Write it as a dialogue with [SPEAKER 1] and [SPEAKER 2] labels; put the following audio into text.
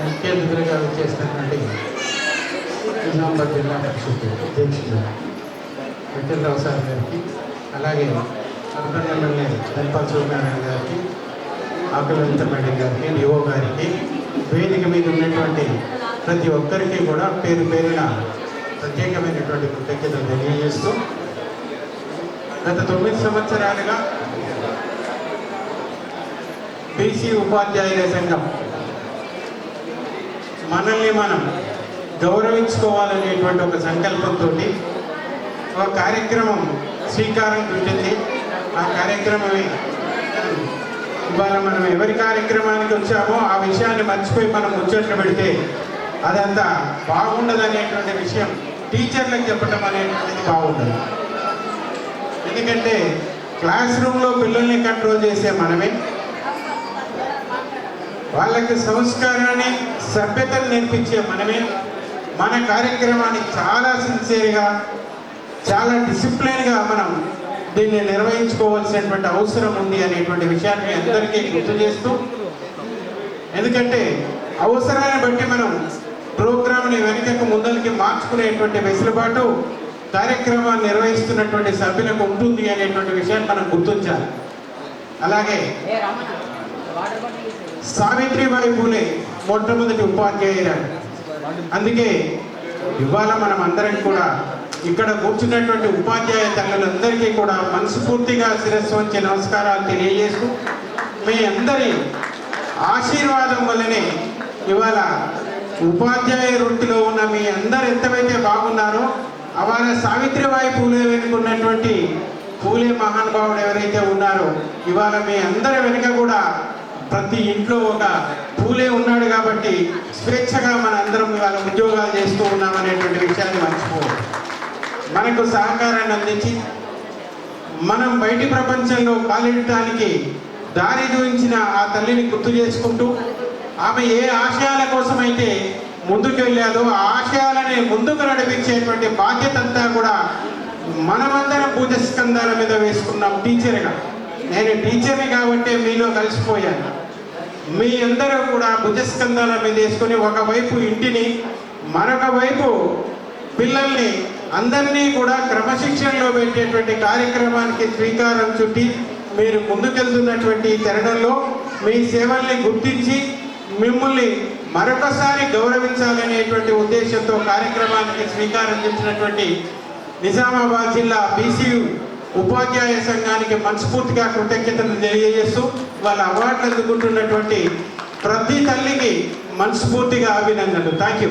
[SPEAKER 1] ముఖ్య అతిథులుగా వచ్చేసినటువంటి నిజామాబాద్ జిల్లా పరిషత్ అధ్యక్షుడు విఠలరావు సార్ గారికి అలాగే అర్బన్ ఎమ్మెల్యే ధన్పాల్ సూర్యనారాయణ గారికి ఆకులలిత మేడం గారికి డిఓ గారికి వేదిక మీద ఉన్నటువంటి ప్రతి ఒక్కరికి కూడా పేరు పేరున ప్రత్యేకమైనటువంటి కృతజ్ఞతలు తెలియజేస్తూ గత తొమ్మిది సంవత్సరాలుగా బీసీ ఉపాధ్యాయుల సంఘం మనల్ని మనం గౌరవించుకోవాలనేటువంటి ఒక సంకల్పంతో ఒక కార్యక్రమం శ్రీకారం చుట్టింది. ఆ కార్యక్రమమే ఇవాళ మనం ఎవరి కార్యక్రమానికి వచ్చామో ఆ విషయాన్ని మర్చిపోయి మనం ముచ్చట్లు పెడితే అదంతా బాగుండదనేటువంటి విషయం టీచర్లకు చెప్పడం అనేటువంటిది బాగుండదు. ఎందుకంటే క్లాస్ రూమ్లో పిల్లల్ని కంట్రోల్ చేసే మనమే. వాళ్ళకి సంస్కారాన్ని సభ్యతను నేర్పించే మనమే. మన కార్యక్రమాన్ని చాలా సిన్సియర్గా చాలా డిసిప్లిన్గా మనం దీన్ని నిర్వహించుకోవాల్సినటువంటి అవసరం ఉంది అనేటువంటి విషయాన్ని అందరికీ గుర్తు చేస్తూ ఎందుకంటే అవసరాన్ని బట్టి మనం ప్రోగ్రామ్ని వెనుకకు ముందరికి మార్చుకునేటువంటి వెసులుబాటు కార్యక్రమాన్ని నిర్వహిస్తున్నటువంటి సభ్యులకు ఉంటుంది అనేటువంటి విషయాన్ని మనం గుర్తించాలి. అలాగే సావిత్రిబాయి పూలే మొట్టమొదటి ఉపాధ్యాయురాలు. అందుకే ఇవాళ మనం అందరం కూడా ఇక్కడ కూర్చున్నటువంటి ఉపాధ్యాయ తల్లులందరికీ కూడా మనస్ఫూర్తిగా శిరస్సు వచ్చే నమస్కారాలు తెలియజేస్తూ మీ అందరి ఆశీర్వాదం వల్లనే ఇవాళ ఉపాధ్యాయ వృత్తిలో ఉన్న మీ అందరు ఎంతవైతే బాగున్నారో అవాళ సావిత్రిబాయి పూలే వెనుకున్నటువంటి పూలే మహానుభావుడు ఎవరైతే ఉన్నారో ఇవాళ మీ అందరి వెనుక కూడా ప్రతి ఇంట్లో ఒక పూలే ఉన్నాడు కాబట్టి స్వేచ్ఛగా మన అందరం ఇవాళ ఉద్యోగాలు చేస్తూ ఉన్నాం అనేటువంటి విషయాన్ని మర్చిపోవద్దు. మనకు సహకారాన్ని అందించి మనం బయటి ప్రపంచంలో కాలిడటానికి దారి చూపించిన ఆ తల్లిని గుర్తు చేసుకుంటూ ఆమె ఏ ఆశయాల కోసమైతే ముందుకు వెళ్ళాదో ఆ ఆశయాలని ముందుకు నడిపించేటువంటి బాధ్యత అంతా కూడా మనమందరం పూజ స్కందాల మీద వేసుకున్నాం టీచర్గా. నేను టీచర్ని కాబట్టి మీలో కలిసిపోయాను. మీ అందరూ కూడా భుజస్కంధాల మీద వేసుకొని ఒకవైపు ఇంటిని మరొక వైపు పిల్లల్ని అందరినీ కూడా క్రమశిక్షణలో పెట్టేటువంటి కార్యక్రమానికి శ్రీకారం చుట్టి మీరు ముందుకెళ్తున్నటువంటి తరుణంలో మీ సేవల్ని గుర్తించి మిమ్మల్ని మరొకసారి గౌరవించాలనేటువంటి ఉద్దేశంతో కార్యక్రమానికి శ్రీకారం చేసినటువంటి నిజామాబాద్ జిల్లా బీసీ ఉపాధ్యాయ సంఘానికి మనస్ఫూర్తిగా కృతజ్ఞతలు తెలియజేస్తూ వాళ్ళ అవార్డులు అందుకుంటున్నటువంటి ప్రతి తల్లికి మనస్ఫూర్తిగా అభినందనలు. Thank you